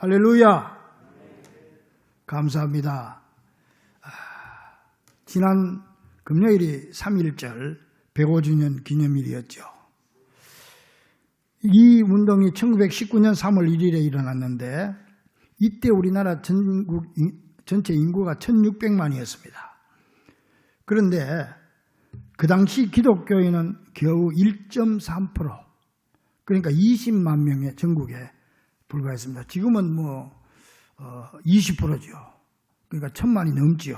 할렐루야. 감사합니다. 아, 지난 금요일이 3.1절 105주년 기념일이었죠. 이 운동이 1919년 3월 1일에 일어났는데 이때 우리나라 전국 전체 인구가 1600만이었습니다. 그런데 그 당시 기독교인은 겨우 1.3% 그러니까 20만 명의 전국에 불과했습니다. 지금은 뭐 어, 20%죠. 그러니까 천만이 넘지요.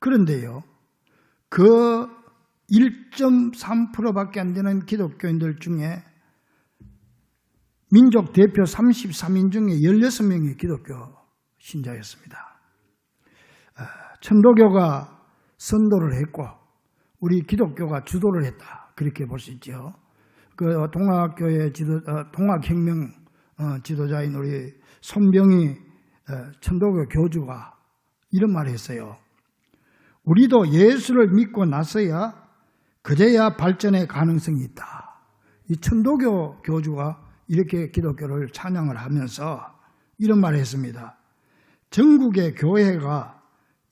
그런데요, 그 1.3%밖에 안 되는 기독교인들 중에 민족 대표 33인 중에 16명이 기독교 신자였습니다. 어, 천도교가 선도를 했고 우리 기독교가 주도를 했다. 그렇게 볼 수 있죠. 그 동학교의 지도, 어, 동학혁명 어, 지도자인 우리 손병희 천도교 교주가 이런 말을 했어요. 우리도 예수를 믿고 나서야 그제야 발전의 가능성이 있다. 이 천도교 교주가 이렇게 기독교를 찬양을 하면서 이런 말을 했습니다. 전국의 교회가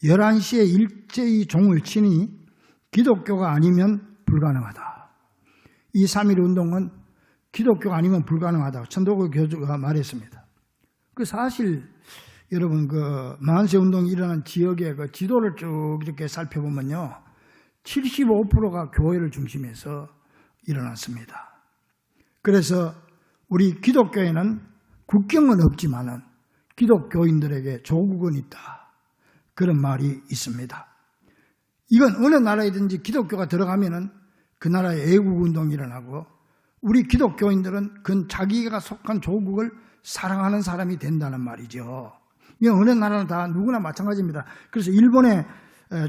11시에 일제히 종을 치니 기독교가 아니면 불가능하다. 이3.1 운동은 기독교가 아니면 불가능하다. 천도교 교주가 말했습니다. 그 사실 여러분 그 만세 운동이 일어난 지역의 그 지도를 쭉 이렇게 살펴보면요. 75%가 교회를 중심해서 일어났습니다. 그래서 우리 기독교에는 국경은 없지만은 기독교인들에게 조국은 있다. 그런 말이 있습니다. 이건 어느 나라이든지 기독교가 들어가면은 그 나라의 애국 운동이 일어나고 우리 기독교인들은 그 자기가 속한 조국을 사랑하는 사람이 된다는 말이죠. 이건 어느 나라는 다 누구나 마찬가지입니다. 그래서 일본의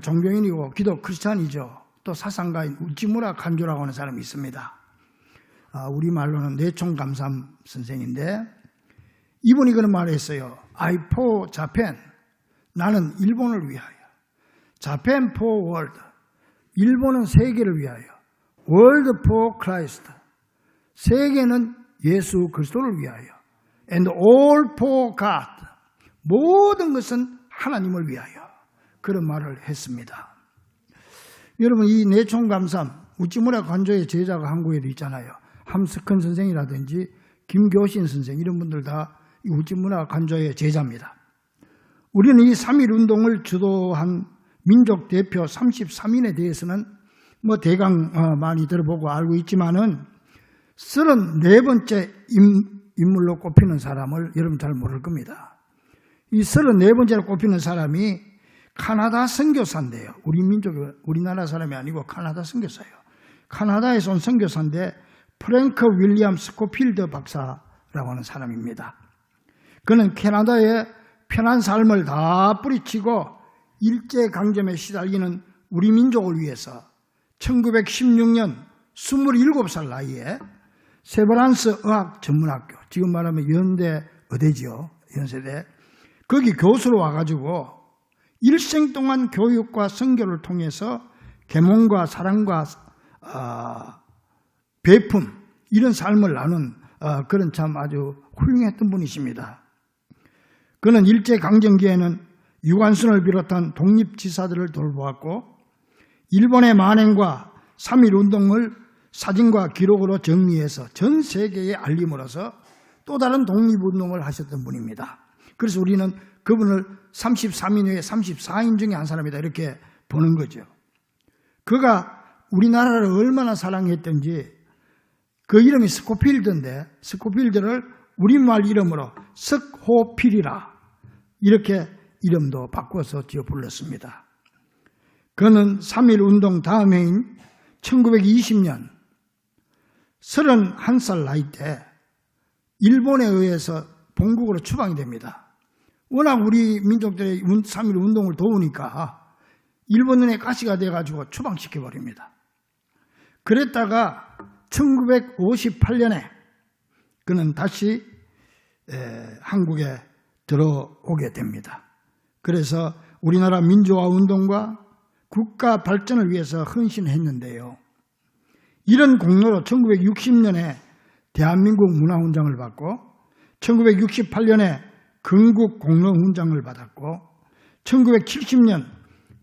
종교인이고 기독 크리스찬이죠. 또 사상가인 우찌무라 간조라고 하는 사람이 있습니다. 아, 우리 말로는 내총감삼 선생인데 이분이 그런 말을 했어요. I for Japan. 나는 일본을 위하여. Japan for world. 일본은 세계를 위하여. World for Christ. 세계는 예수 그리스도를 위하여. And all for God. 모든 것은 하나님을 위하여. 그런 말을 했습니다. 여러분 이 내총감삼 우찌무라 관조의 제자가 한국에도 있잖아요. 함스큰 선생이라든지 김교신 선생 이런 분들 다 우찌무라 관조의 제자입니다. 우리는 이 3.1 운동을 주도한 민족 대표 33인에 대해서는 뭐 대강 어, 많이 들어보고 알고 있지만은 34번째 인물로 꼽히는 사람을 여러분 잘 모를 겁니다. 이 34번째로 꼽히는 사람이 카나다 선교사인데요. 우리 민족, 우리나라 사람이 아니고 카나다 선교사예요. 카나다에서 온 선교사인데 프랭크 윌리엄 스코필드 박사라고 하는 사람입니다. 그는 캐나다의 편한 삶을 다 뿌리치고 일제 강점에 시달리는 우리 민족을 위해서 1916년 27살 나이에 세브란스 의학 전문학교, 지금 말하면 연대 의대지요. 연세대. 거기 교수로 와가지고 일생 동안 교육과 선교를 통해서 계몽과 사랑과 어, 배품 이런 삶을 나눈 어, 그런 참 아주 훌륭했던 분이십니다. 그는 일제 강점기에는 유관순을 비롯한 독립지사들을 돌보았고 일본의 만행과 3.1 운동을 사진과 기록으로 정리해서 전 세계에 알림으로써 또 다른 독립운동을 하셨던 분입니다. 그래서 우리는 그분을 33인 후에 34인 중에 한 사람이다 이렇게 보는 거죠. 그가 우리나라를 얼마나 사랑했던지 그 이름이 스코필드인데 스코필드를 우리말 이름으로 석호필이라 이렇게 이름도 바꿔서 지어 불렀습니다. 그는 3.1 운동 다음 해인 1920년 31살 나이 때 일본에 의해서 본국으로 추방이 됩니다. 워낙 우리 민족들의 3.1 운동을 도우니까 일본 눈에 가시가 돼가지고 추방시켜버립니다. 그랬다가 1958년에 그는 다시 한국에 들어오게 됩니다. 그래서 우리나라 민주화 운동과 국가 발전을 위해서 헌신했는데요. 이런 공로로 1960년에 대한민국 문화훈장을 받고 1968년에 건국 공로훈장을 받았고 1970년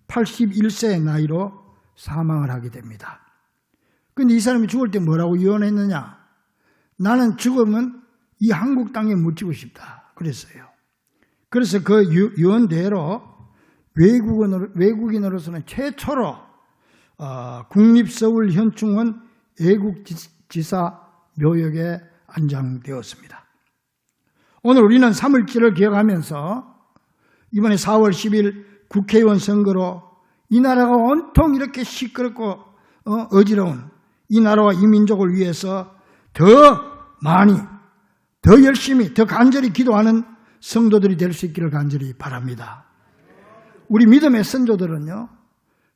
81세의 나이로 사망을 하게 됩니다. 근데 이 사람이 죽을 때 뭐라고 유언했느냐? 나는 죽으면 이 한국 땅에 묻히고 싶다. 그랬어요. 그래서 그 유언대로 외국인으로, 외국인으로서는 최초로 어, 국립서울현충원 애국지사 묘역에 안장되었습니다. 오늘 우리는 3월절을 기억하면서 이번에 4월 10일 국회의원 선거로 이 나라가 온통 이렇게 시끄럽고 어, 지러운 이 나라와 이 민족을 위해서 더 많이, 더 열심히, 더 간절히 기도하는 성도들이 될 수 있기를 간절히 바랍니다. 우리 믿음의 선조들은요,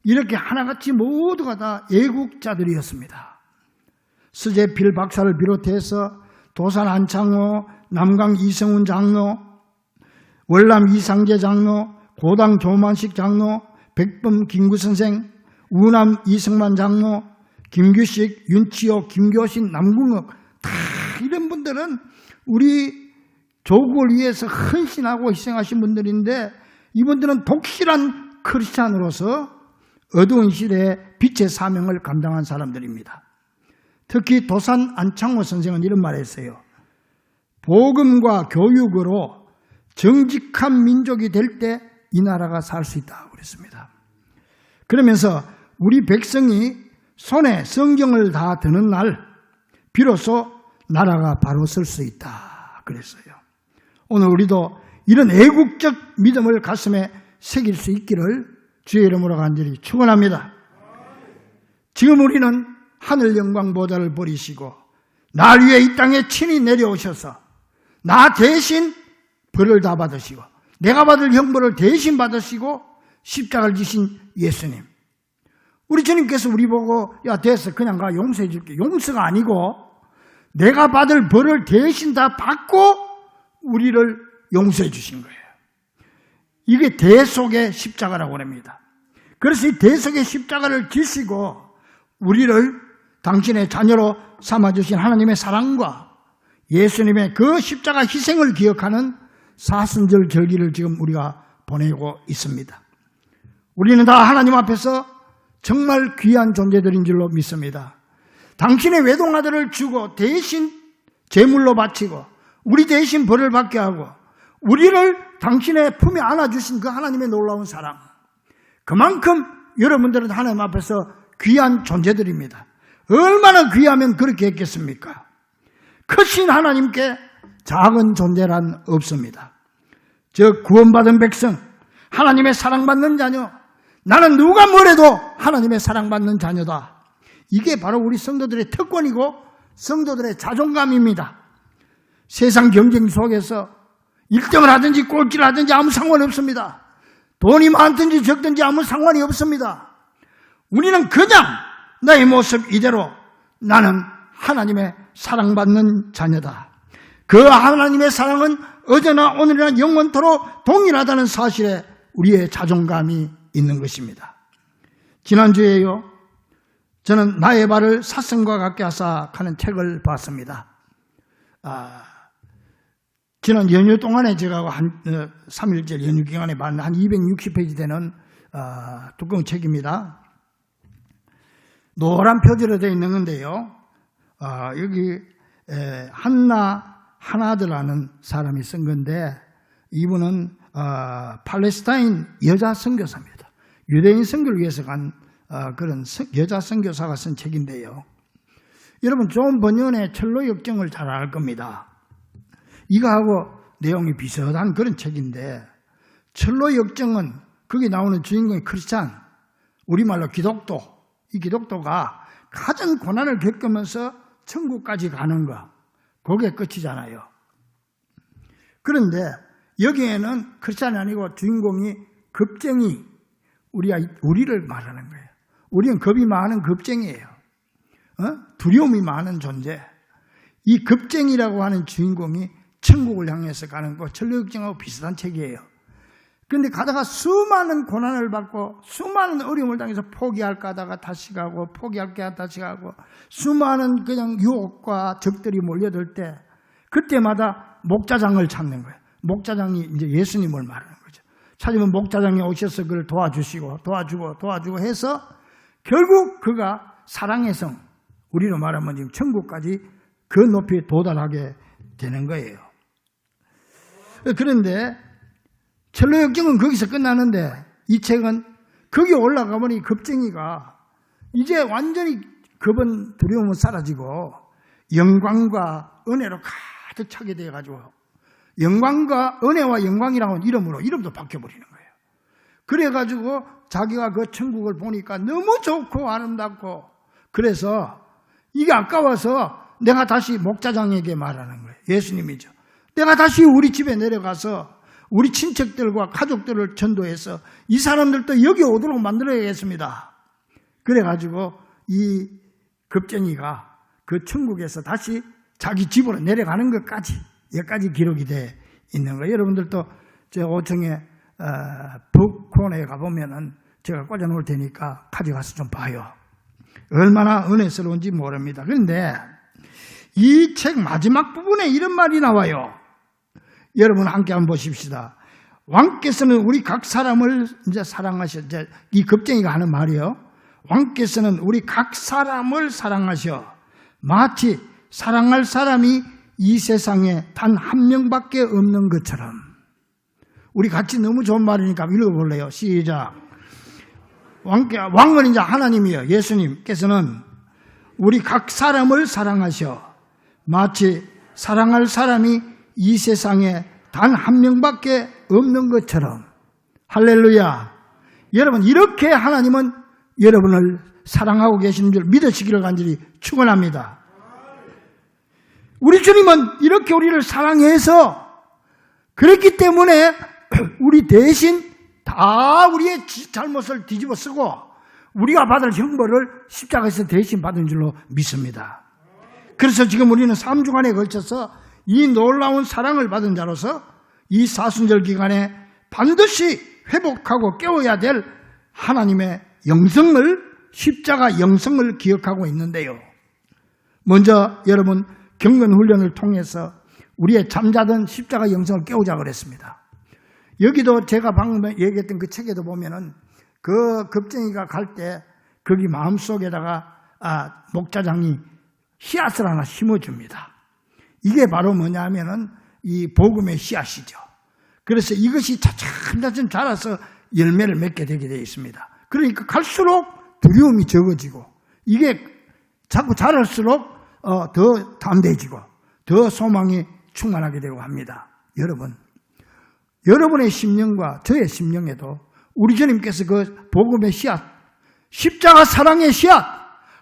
이렇게 하나같이 모두가 다 애국자들이었습니다. 스제필 박사를 비롯해서 도산 안창호, 남강 이성훈 장로, 월남 이상재 장로, 고당 조만식 장로, 백범 김구 선생, 우남 이승만 장로, 김규식, 윤치호, 김교신, 남궁옥 다 이런 분들은 우리 조국을 위해서 헌신하고 희생하신 분들인데 이분들은 독실한 크리스찬으로서 어두운 시대에 빛의 사명을 감당한 사람들입니다. 특히 도산 안창호 선생은 이런 말을 했어요. 복음과 교육으로 정직한 민족이 될 때 이 나라가 살 수 있다고 그랬습니다. 그러면서 우리 백성이 손에 성경을 다 드는 날 비로소 나라가 바로 설 수 있다 그랬어요. 오늘 우리도 이런 애국적 믿음을 가슴에 새길 수 있기를 주의 이름으로 간절히 축원합니다. 지금 우리는 하늘 영광 보좌를 버리시고 날 위해 이 땅에 친히 내려오셔서 나 대신 벌을 다 받으시고 내가 받을 형벌을 대신 받으시고 십자가를 지신 예수님. 우리 주님께서 우리 보고 야 됐어 그냥 가 용서해 줄게. 용서가 아니고 내가 받을 벌을 대신 다 받고 우리를 용서해 주신 거예요. 이게 대속의 십자가라고 합니다. 그래서 이 대속의 십자가를 지시고 우리를 당신의 자녀로 삼아주신 하나님의 사랑과 예수님의 그 십자가 희생을 기억하는 사순절 절기를 지금 우리가 보내고 있습니다. 우리는 다 하나님 앞에서 정말 귀한 존재들인 줄로 믿습니다. 당신의 외동아들을 주고 대신 제물로 바치고 우리 대신 벌을 받게 하고 우리를 당신의 품에 안아주신 그 하나님의 놀라운 사랑. 그만큼 여러분들은 하나님 앞에서 귀한 존재들입니다. 얼마나 귀하면 그렇게 했겠습니까? 크신 하나님께 작은 존재란 없습니다. 저 구원받은 백성, 하나님의 사랑받는 자녀, 나는 누가 뭐래도 하나님의 사랑받는 자녀다. 이게 바로 우리 성도들의 특권이고 성도들의 자존감입니다. 세상 경쟁 속에서 1등을 하든지 꼴찌를 하든지 아무 상관없습니다. 돈이 많든지 적든지 아무 상관이 없습니다. 우리는 그냥 나의 모습 이대로 나는 하나님의 사랑받는 자녀다. 그 하나님의 사랑은 어제나 오늘이나 영원토록 동일하다는 사실에 우리의 자존감이 있는 것입니다. 지난주에요. 저는 나의 발을 사슴과 같게 하사 하는 책을 봤습니다. 아, 지난 연휴 동안에 제가 한 어, 3일째 연휴 기간에 봤는 한 260페이지 되는 어, 두꺼운 책입니다. 노란 표지로 되어 있는 건데요. 어, 여기 에, 한나 하나드라는 사람이 쓴 건데 이분은 어, 팔레스타인 여자 선교사입니다. 유대인 선교를 위해서 간 어, 그런 여자 선교사가 쓴 책인데요. 여러분 좋은 번연의 철로 역정을 잘 알 겁니다. 이거하고 내용이 비슷한 그런 책인데 철로 역정은 거기 나오는 주인공이 크리스찬, 우리말로 기독도, 이 기독도가 가장 고난을 겪으면서 천국까지 가는 거, 그게 끝이잖아요. 그런데 여기에는 크리스찬이 아니고 주인공이 겁쟁이, 우리가, 우리를 말하는 거예요. 우리는 겁이 많은 겁쟁이에요. 어? 두려움이 많은 존재. 이 겁쟁이라고 하는 주인공이 천국을 향해서 가는 거 전력증하고 비슷한 책이에요. 그런데 가다가 수많은 고난을 받고 수많은 어려움을 당해서 포기할까 하다가 다시 가고 포기할까 하다가 다시 가고 수많은 그냥 유혹과 적들이 몰려들 때 그때마다 목자장을 찾는 거예요. 목자장이 이제 예수님을 말하는 거죠. 찾으면 목자장이 오셔서 그를 도와주시고 도와주고 도와주고 해서 결국 그가 사랑의 성, 우리로 말하면 지금 천국까지 그 높이에 도달하게 되는 거예요. 그런데 철로 역경은 거기서 끝나는데 이 책은 거기 올라가 보니 겁쟁이가 이제 완전히 겁은 두려움은 사라지고 영광과 은혜로 가득 차게 돼 가지고 영광과 은혜와 영광이라는 이름으로 이름도 바뀌어 버리는 거예요. 그래 가지고 자기가 그 천국을 보니까 너무 좋고 아름답고 그래서 이게 아까워서 내가 다시 목자장에게 말하는 거예요. 예수님이죠. 내가 다시 우리 집에 내려가서 우리 친척들과 가족들을 전도해서 이 사람들도 여기 오도록 만들어야겠습니다. 그래가지고 이 급쟁이가 그 천국에서 다시 자기 집으로 내려가는 것까지 여기까지 기록이 돼 있는 거예요. 여러분들도 제 5층에 어, 북콘에 가보면은 제가 꽂아놓을 테니까 가져가서 좀 봐요. 얼마나 은혜스러운지 모릅니다. 그런데 이 책 마지막 부분에 이런 말이 나와요. 여러분 함께 한번 보십시다. 왕께서는 우리 각 사람을 이제 사랑하셔. 이제 이 겁쟁이가 하는 말이요. 왕께서는 우리 각 사람을 사랑하셔. 마치 사랑할 사람이 이 세상에 단 한 명밖에 없는 것처럼. 우리 같이 너무 좋은 말이니까 읽어볼래요. 시작. 왕, 왕은 이제 하나님이요. 예수님께서는 우리 각 사람을 사랑하셔. 마치 사랑할 사람이 이 세상에 단 한 명밖에 없는 것처럼. 할렐루야. 여러분, 이렇게 하나님은 여러분을 사랑하고 계시는 줄 믿으시기를 간절히 축원합니다. 우리 주님은 이렇게 우리를 사랑해서 그랬기 때문에 우리 대신 다 우리의 잘못을 뒤집어 쓰고 우리가 받을 형벌을 십자가에서 대신 받은 줄로 믿습니다. 그래서 지금 우리는 3주간에 걸쳐서 이 놀라운 사랑을 받은 자로서 이 사순절 기간에 반드시 회복하고 깨워야 될 하나님의 영성을 십자가 영성을 기억하고 있는데요. 먼저 여러분 경건 훈련을 통해서 우리의 잠자던 십자가 영성을 깨우자 그랬습니다. 여기도 제가 방금 얘기했던 그 책에도 보면은 그 급쟁이가 갈 때 거기 마음속에다가 아, 목자장이 씨앗을 하나 심어줍니다. 이게 바로 뭐냐 하면은 이 복음의 씨앗이죠. 그래서 이것이 차츰차츰 자라서 열매를 맺게 되게 되어 있습니다. 그러니까 갈수록 두려움이 적어지고 이게 자꾸 자랄수록 어, 더 담대해지고 더 소망이 충만하게 되고 합니다. 여러분, 여러분의 심령과 저의 심령에도 우리 주님께서 그 복음의 씨앗, 십자가 사랑의 씨앗,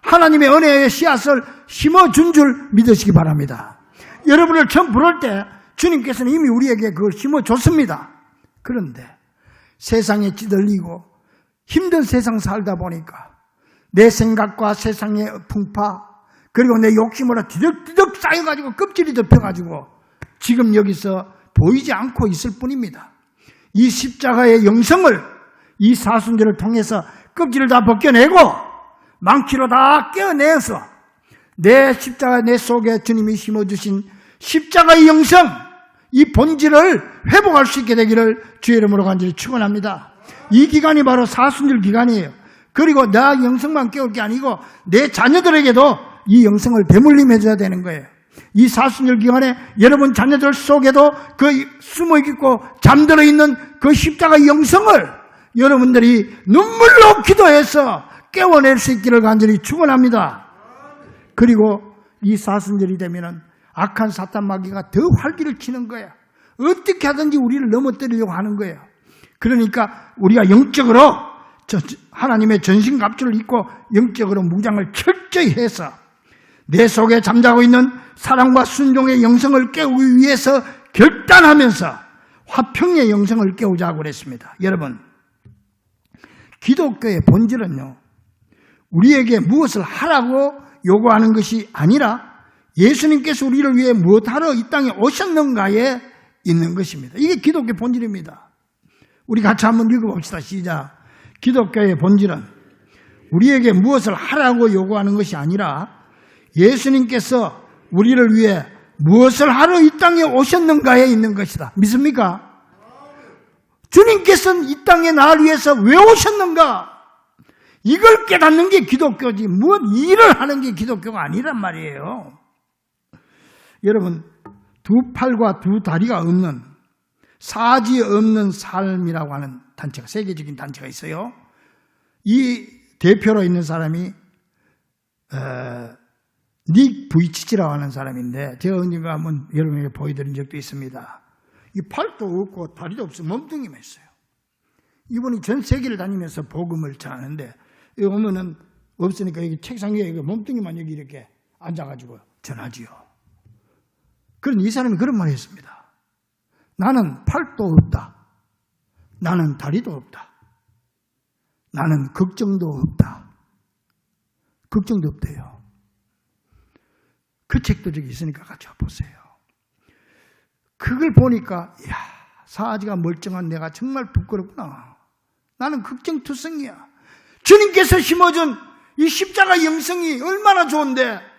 하나님의 은혜의 씨앗을 심어준 줄 믿으시기 바랍니다. 여러분을 처음 부를 때 주님께서는 이미 우리에게 그걸 심어줬습니다. 그런데 세상에 찌들리고 힘든 세상 살다 보니까 내 생각과 세상의 풍파 그리고 내 욕심으로 뒤덕뒤덕 쌓여가지고 껍질이 덮여가지고 지금 여기서 보이지 않고 있을 뿐입니다. 이 십자가의 영성을 이 사순절을 통해서 껍질을 다 벗겨내고 망치로 다 깨어내서 내 십자가 내 속에 주님이 심어주신 십자가의 영성 이 본질을 회복할 수 있게 되기를 주의 이름으로 간절히 축원합니다. 이 기간이 바로 사순절 기간이에요. 그리고 나 영성만 깨울 게 아니고 내 자녀들에게도 이 영성을 대물림해 줘야 되는 거예요. 이 사순절 기간에 여러분 자녀들 속에도 그 숨어 있고 잠들어 있는 그 십자가 영성을 여러분들이 눈물로 기도해서 깨워낼 수 있기를 간절히 축원합니다. 그리고 이 사순절이 되면은 악한 사탄 마귀가 더 활기를 치는 거야. 어떻게 하든지 우리를 넘어뜨리려고 하는 거예요. 그러니까 우리가 영적으로 하나님의 전신갑주를 입고 영적으로 무장을 철저히 해서 내 속에 잠자고 있는 사랑과 순종의 영성을 깨우기 위해서 결단하면서 화평의 영성을 깨우자고 그랬습니다. 여러분, 기독교의 본질은요, 우리에게 무엇을 하라고 요구하는 것이 아니라 예수님께서 우리를 위해 무엇하러 이 땅에 오셨는가에 있는 것입니다. 이게 기독교 본질입니다. 우리 같이 한번 읽어봅시다. 시작. 기독교의 본질은 우리에게 무엇을 하라고 요구하는 것이 아니라 예수님께서 우리를 위해 무엇을 하러 이 땅에 오셨는가에 있는 것이다. 믿습니까? 주님께서는 이 땅에 나를 위해서 왜 오셨는가? 이걸 깨닫는 게 기독교지. 무엇 일을 하는 게 기독교가 아니란 말이에요. 여러분, 두 팔과 두 다리가 없는 사지 없는 삶이라고 하는 단체가 세계적인 단체가 있어요. 이 대표로 있는 사람이 어, 닉 부이치치라고 하는 사람인데 제가 언젠가 한번 여러분에게 보여드린 적도 있습니다. 이 팔도 없고 다리도 없어 몸뚱이만 있어요. 이분이 전 세계를 다니면서 복음을 전하는데 여기 오면은 없으니까 여기 책상 위에 몸뚱이만 여기 이렇게 앉아가지고 전하지요. 그런 이 사람이 그런 말을 했습니다. 나는 팔도 없다. 나는 다리도 없다. 나는 걱정도 없다. 걱정도 없대요. 그 책도 저기 있으니까 같이 보세요. 그걸 보니까 야 사지가 멀쩡한 내가 정말 부끄럽구나. 나는 걱정투성이야. 주님께서 심어준 이 십자가 영성이 얼마나 좋은데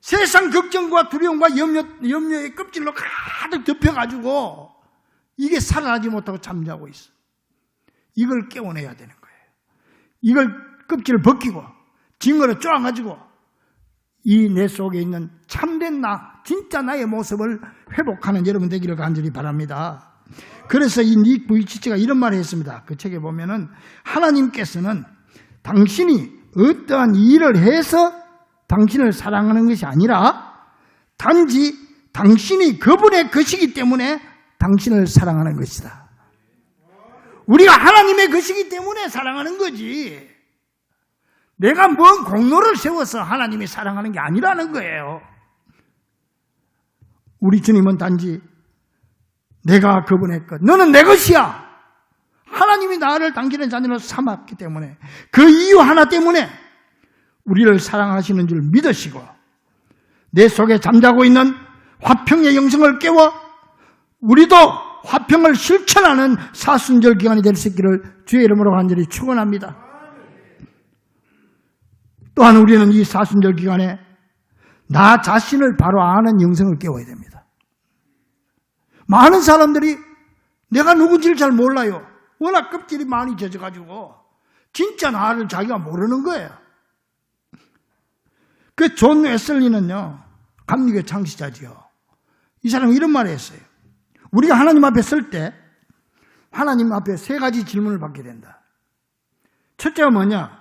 세상 걱정과 두려움과 염려, 염려의 껍질로 가득 덮여가지고 이게 살아나지 못하고 잠자고 있어. 이걸 깨워내야 되는 거예요. 이걸 껍질을 벗기고 징어로 쪼아가지고 이 내 속에 있는 참된 나, 진짜 나의 모습을 회복하는 여러분 되기를 간절히 바랍니다. 그래서 이닉 부이치치가 이런 말을 했습니다. 그 책에 보면은 하나님께서는 당신이 어떠한 일을 해서 당신을 사랑하는 것이 아니라 단지 당신이 그분의 것이기 때문에 당신을 사랑하는 것이다. 우리가 하나님의 것이기 때문에 사랑하는 거지. 내가 뭔 공로를 세워서 하나님이 사랑하는 게 아니라는 거예요. 우리 주님은 단지 내가 그분의 것, 너는 내 것이야. 하나님이 나를 당신의 자녀로 삼았기 때문에 그 이유 하나 때문에 우리를 사랑하시는 줄 믿으시고 내 속에 잠자고 있는 화평의 영성을 깨워 우리도 화평을 실천하는 사순절 기간이 될 수 있기를 주의 이름으로 간절히 축원합니다. 또한 우리는 이 사순절 기간에 나 자신을 바로 아는 영성을 깨워야 됩니다. 많은 사람들이 내가 누군지를 잘 몰라요. 워낙 껍질이 많이 젖어가지고 진짜 나를 자기가 모르는 거예요. 그 존 웨슬리는요, 감리교 창시자지요. 이 사람이 이런 말을 했어요. 우리가 하나님 앞에 설 때 하나님 앞에 세 가지 질문을 받게 된다. 첫째가 뭐냐?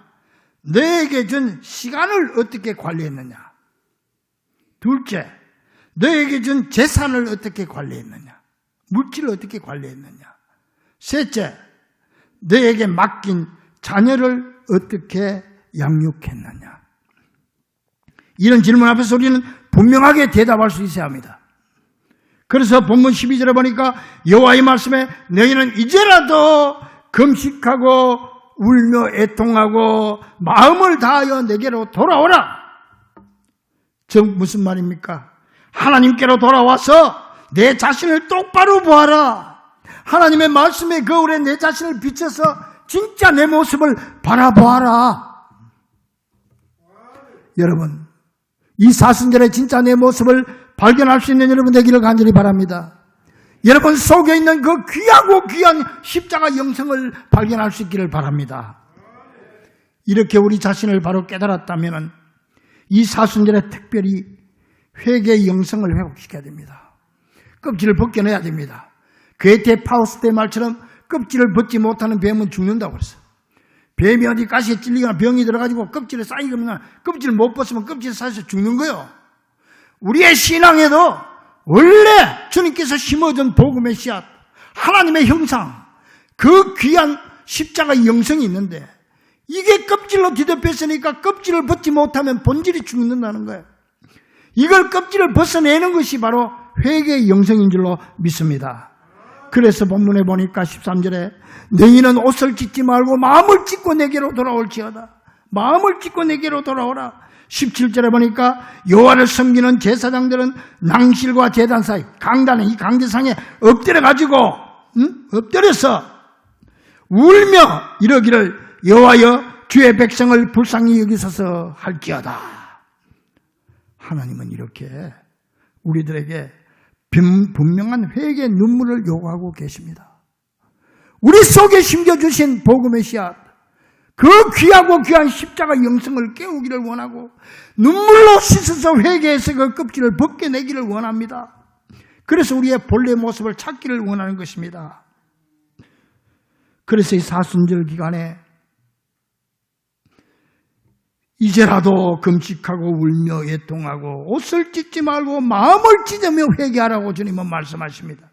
너에게 준 시간을 어떻게 관리했느냐? 둘째, 너에게 준 재산을 어떻게 관리했느냐? 물질을 어떻게 관리했느냐? 셋째, 너에게 맡긴 자녀를 어떻게 양육했느냐? 이런 질문 앞에서 우리는 분명하게 대답할 수 있어야 합니다. 그래서 본문 12절에 보니까 여호와의 말씀에 너희는 이제라도 금식하고 울며 애통하고 마음을 다하여 내게로 돌아오라. 즉 무슨 말입니까? 하나님께로 돌아와서 내 자신을 똑바로 보아라. 하나님의 말씀의 거울에 내 자신을 비춰서 진짜 내 모습을 바라보아라. 여러분, 이 사순절에 진짜 내 모습을 발견할 수 있는 여러분 되기를 간절히 바랍니다. 여러분 속에 있는 그 귀하고 귀한 십자가 영성을 발견할 수 있기를 바랍니다. 이렇게 우리 자신을 바로 깨달았다면 이 사순절에 특별히 회개의 영성을 회복시켜야 됩니다. 껍질을 벗겨내야 됩니다. 괴테 파우스 때 말처럼 껍질을 벗지 못하는 뱀은 죽는다고 그랬어요. 뱀이 어디 가시에 찔리거나 병이 들어가지고 껍질에 쌓이거나 껍질을 못 벗으면 껍질에 쌓여서 죽는 거예요. 우리의 신앙에도 원래 주님께서 심어준 복음의 씨앗, 하나님의 형상, 그 귀한 십자가 영성이 있는데 이게 껍질로 뒤덮였으니까 껍질을 벗지 못하면 본질이 죽는다는 거예요. 이걸 껍질을 벗어내는 것이 바로 회개의 영성인 줄로 믿습니다. 그래서 본문에 보니까 13절에 너희는 옷을 찢지 말고 마음을 찢고 내게로 돌아올지어다. 마음을 찢고 내게로 돌아오라. 17절에 보니까 여호와를 섬기는 제사장들은 낭실과 제단 사이 강단에 이 강대상에 엎드려 가지고 응? 엎드려서 울며 이러기를 여호와여 주의 백성을 불쌍히 여기소서 할지어다. 하나님은 이렇게 우리들에게 분- 분명한 회개의 눈물을 요구하고 계십니다. 우리 속에 심겨주신 복음의 씨앗, 그 귀하고 귀한 십자가 영성을 깨우기를 원하고 눈물로 씻어서 회개해서 그 껍질을 벗겨내기를 원합니다. 그래서 우리의 본래 모습을 찾기를 원하는 것입니다. 그래서 이 사순절 기간에 이제라도 금식하고 울며 애통하고 옷을 찢지 말고 마음을 찢으며 회개하라고 주님은 말씀하십니다.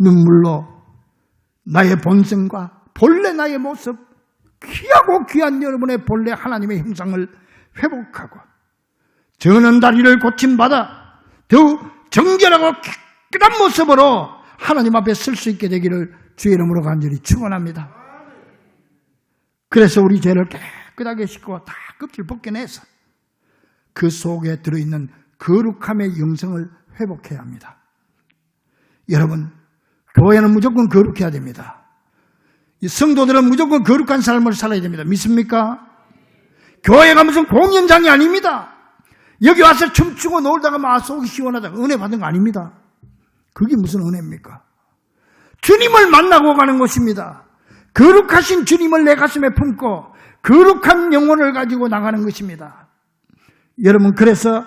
눈물로 나의 본성과 본래 나의 모습, 귀하고 귀한 여러분의 본래 하나님의 형상을 회복하고 저는 다리를 고침받아 더욱 정결하고 깨끗한 모습으로 하나님 앞에 설 수 있게 되기를 주의 이름으로 간절히 축원합니다. 그래서 우리 죄를 깨끗 하게 씻고 다 껍질 벗겨내서 그 속에 들어있는 거룩함의 영성을 회복해야 합니다. 여러분, 교회는 무조건 거룩해야 됩니다. 이 성도들은 무조건 거룩한 삶을 살아야 됩니다. 믿습니까? 교회가 무슨 공연장이 아닙니다. 여기 와서 춤추고 놀다가 막 속이 시원하다. 은혜 받은 거 아닙니다. 그게 무슨 은혜입니까? 주님을 만나고 가는 것입니다. 거룩하신 주님을 내 가슴에 품고 거룩한 영혼을 가지고 나가는 것입니다. 여러분, 그래서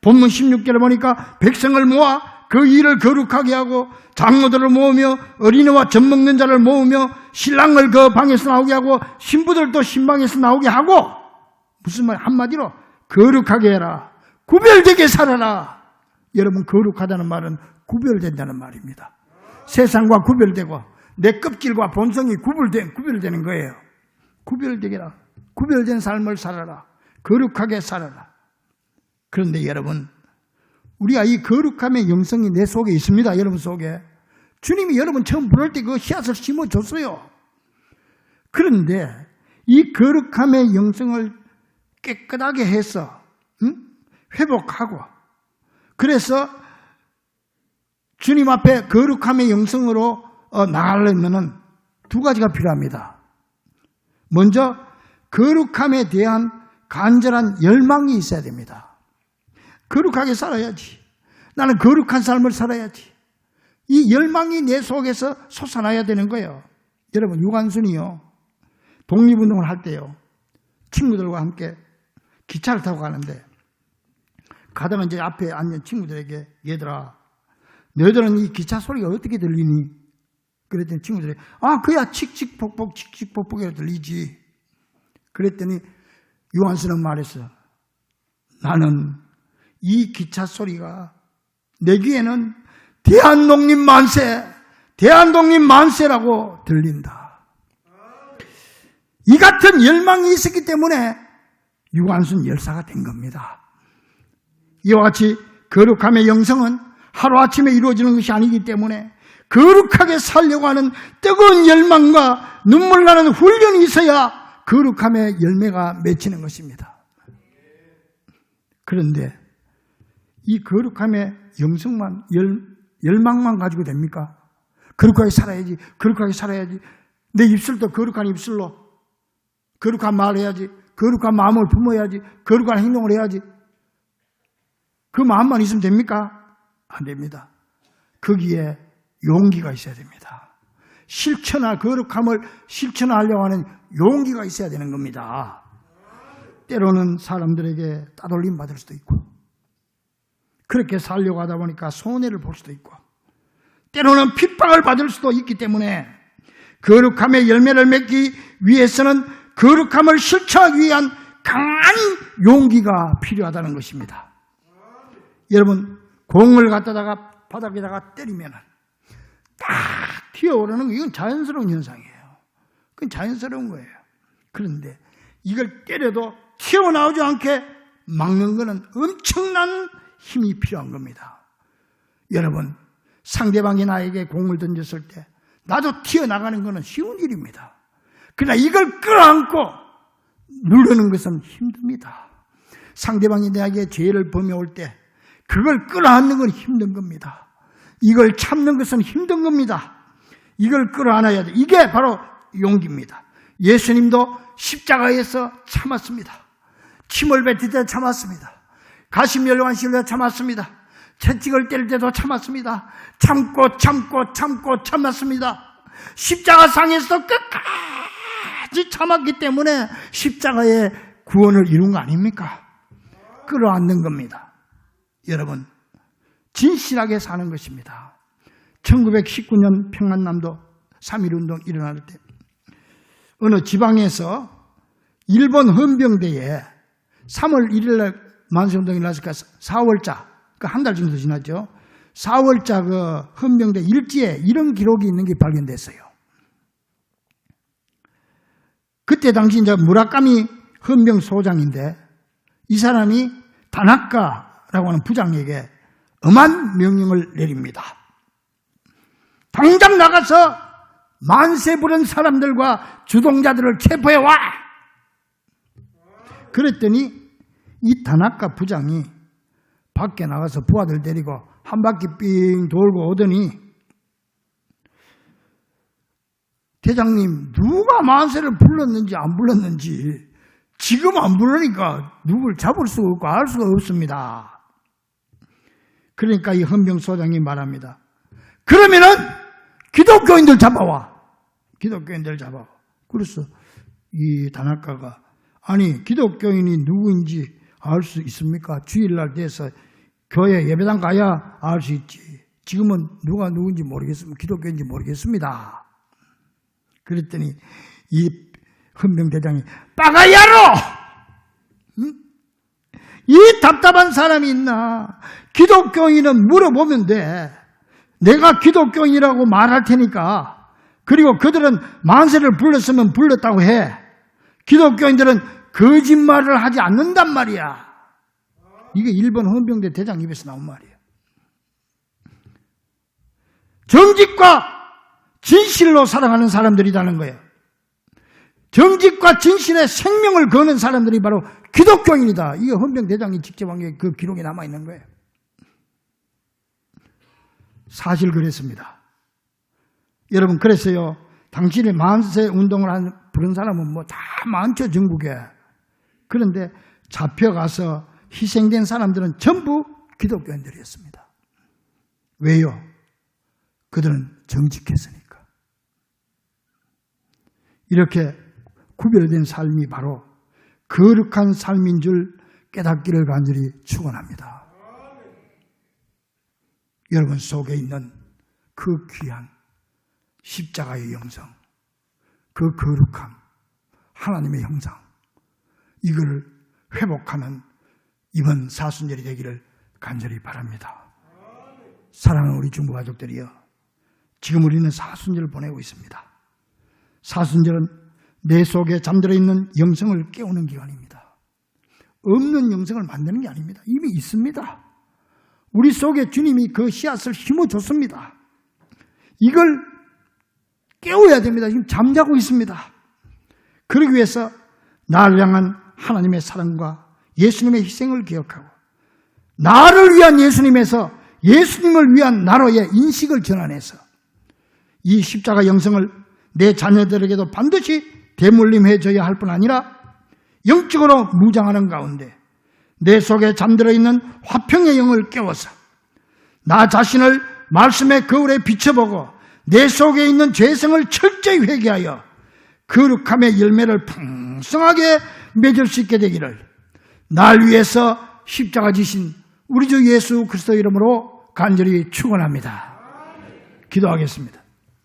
본문 16절을 보니까 백성을 모아 그 일을 거룩하게 하고 장로들을 모으며 어린이와 젖 먹는 자를 모으며 신랑을 그 방에서 나오게 하고 신부들도 신방에서 나오게 하고 무슨 말 한마디로 거룩하게 해라. 구별되게 살아라. 여러분 거룩하다는 말은 구별된다는 말입니다. 세상과 구별되고 내 껍질과 본성이 구별된 구별되는 거예요. 구별되게라. 구별된 삶을 살아라. 거룩하게 살아라. 그런데 여러분 우리가 이 거룩함의 영성이 내 속에 있습니다. 여러분 속에. 주님이 여러분 처음 부를 때 그 씨앗을 심어줬어요. 그런데 이 거룩함의 영성을 깨끗하게 해서 응? 회복하고 그래서 주님 앞에 거룩함의 영성으로 어, 나가려면 두 가지가 필요합니다. 먼저 거룩함에 대한 간절한 열망이 있어야 됩니다. 거룩하게 살아야지. 나는 거룩한 삶을 살아야지. 이 열망이 내 속에서 솟아나야 되는 거예요. 여러분, 유관순이요. 독립운동을 할 때요. 친구들과 함께 기차를 타고 가는데, 가다가 이제 앞에 앉은 친구들에게, 얘들아, 너희들은 이 기차 소리가 어떻게 들리니? 그랬더니 친구들이, 아, 그야 칙칙폭폭, 칙칙폭폭이라 들리지. 그랬더니 유한순은 말했어. 나는 이 기차 소리가 내 귀에는 대한독립 만세, 대한독립 만세라고 들린다. 이 같은 열망이 있었기 때문에 유관순 열사가 된 겁니다. 이와 같이 거룩함의 영성은 하루아침에 이루어지는 것이 아니기 때문에 거룩하게 살려고 하는 뜨거운 열망과 눈물 나는 훈련이 있어야 거룩함의 열매가 맺히는 것입니다. 그런데 이 거룩함의 영성만 열, 열망만 가지고 됩니까? 거룩하게 살아야지, 거룩하게 살아야지. 내 입술도 거룩한 입술로 거룩한 말을 해야지, 거룩한 마음을 품어야지, 거룩한 행동을 해야지. 그 마음만 있으면 됩니까? 안 됩니다. 거기에 용기가 있어야 됩니다. 실천할 거룩함을 실천하려고 하는 용기가 있어야 되는 겁니다. 때로는 사람들에게 따돌림 받을 수도 있고, 그렇게 살려고 하다 보니까 손해를 볼 수도 있고, 때로는 핍박을 받을 수도 있기 때문에 거룩함의 열매를 맺기 위해서는 거룩함을 실천하기 위한 강한 용기가 필요하다는 것입니다. 여러분, 공을 갖다가 바닥에다가 때리면 딱 튀어오르는 거, 이건 자연스러운 현상이에요. 그건 자연스러운 거예요. 그런데 이걸 때려도 튀어나오지 않게 막는 것은 엄청난 힘이 필요한 겁니다. 여러분, 상대방이 나에게 공을 던졌을 때 나도 튀어나가는 것은 쉬운 일입니다. 그러나 이걸 끌어안고 누르는 것은 힘듭니다. 상대방이 내게 죄를 범해올 때 그걸 끌어안는 건 힘든 겁니다. 이걸 참는 것은 힘든 겁니다. 이걸 끌어안아야 돼. 이게 바로 용기입니다. 예수님도 십자가에서 참았습니다. 침을 뱉을 때 참았습니다. 가심 연료한 시를 참았습니다. 채찍을 때릴 때도 참았습니다. 참고 참고 참고 참았습니다. 십자가상에서 끝까지 참았기 때문에 십자가의 구원을 이룬 거 아닙니까? 끌어안는 겁니다. 여러분, 진실하게 사는 것입니다. 1919년 평안남도 3.1운동 일어날 때 어느 지방에서 일본 헌병대에 3월 1일 날 만세운동이 났을까 4월자 그 한 달 정도 지났죠. 4월자 그 헌병대 일지에 이런 기록이 있는 게 발견됐어요. 그때 당시 이제 무라카미 헌병 소장인데 이 사람이 다나카라고 하는 부장에게 엄한 명령을 내립니다. 당장 나가서 만세 부른 사람들과 주동자들을 체포해 와! 그랬더니 이 다나카 부장이 밖에 나가서 부하들 데리고 한 바퀴 삥 돌고 오더니 대장님 누가 만세를 불렀는지 안 불렀는지 지금 안 부르니까 누굴 잡을 수가 없고 알 수가 없습니다. 그러니까 이 헌병 소장이 말합니다. 그러면은 기독교인들 잡아와. 기독교인들 잡아와. 그래서 이 다나카가 아니 기독교인이 누구인지 알 수 있습니까? 주일날 돼서 교회 예배당 가야 알 수 있지. 지금은 누가 누군지 모르겠습니다. 기독교인지 모르겠습니다. 그랬더니 이 헌병대장이 빠가야로! 응? 이 답답한 사람이 있나? 기독교인은 물어보면 돼. 내가 기독교인이라고 말할 테니까. 그리고 그들은 만세를 불렀으면 불렀다고 해. 기독교인들은 거짓말을 하지 않는단 말이야. 이게 일본 헌병대 대장 입에서 나온 말이에요. 정직과 진실로 살아가는 사람들이라는 거예요. 정직과 진실의 생명을 거는 사람들이 바로 기독교인이다. 이게 헌병 대장이 직접 한 게 그 기록에 남아 있는 거예요. 사실 그랬습니다. 여러분 그랬어요. 당신이 만세 운동을 한 그런 사람은 뭐 다 많죠 전국에. 그런데 잡혀가서 희생된 사람들은 전부 기독교인들이었습니다. 왜요? 그들은 정직했으니까. 이렇게 구별된 삶이 바로 거룩한 삶인 줄 깨닫기를 간절히 축원합니다. 여러분 속에 있는 그 귀한 십자가의 영성, 그 거룩함, 하나님의 형상, 이거를 회복하는 이번 사순절이 되기를 간절히 바랍니다. 사랑하는 우리 중부 가족들이여, 지금 우리는 사순절을 보내고 있습니다. 사순절은 내 속에 잠들어 있는 영성을 깨우는 기간입니다. 없는 영성을 만드는 게 아닙니다. 이미 있습니다. 우리 속에 주님이 그 씨앗을 심어줬습니다. 이걸 깨워야 됩니다. 지금 잠자고 있습니다. 그러기 위해서 나를 향한 하나님의 사랑과 예수님의 희생을 기억하고 나를 위한 예수님에서 예수님을 위한 나로의 인식을 전환해서 이 십자가 영성을 내 자녀들에게도 반드시 대물림해 줘야 할 뿐 아니라 영적으로 무장하는 가운데 내 속에 잠들어 있는 화평의 영을 깨워서 나 자신을 말씀의 거울에 비춰보고 내 속에 있는 죄성을 철저히 회개하여 거룩함의 열매를 풍성하게 맺을 수 있게 되기를 날 위해서 십자가 지신 우리 주 예수 그리스도 이름으로 간절히 축원합니다. 기도하겠습니다.